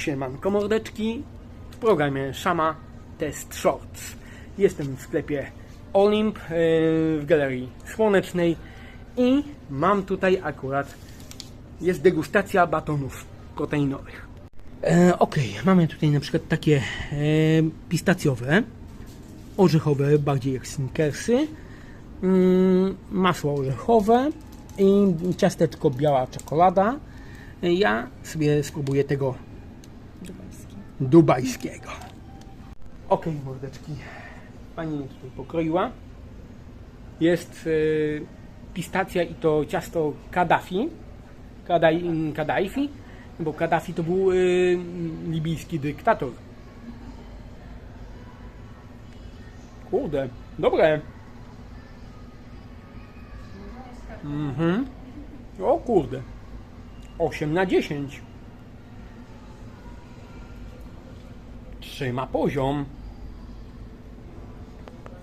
Siemanko mordeczki w programie Shama Test Shorts. Jestem w sklepie Olimp yy, w Galerii Słonecznej i mam tutaj akurat jest degustacja batonów proteinowych. E, ok, mamy tutaj na przykład takie e, pistacjowe, orzechowe, bardziej jak snickersy, mm, masło orzechowe i ciasteczko biała czekolada. Ja sobie spróbuję tego dubajskiego. Ok, mordeczki. Pani tutaj pokroiła. Jest e, pistacja i to ciasto Kaddafi. Kadaj, Kaddafi, bo Kaddafi to był e, libijski dyktator. Kurde, dobre. Mhm. O kurde. 8 na 10. Trzyma poziom.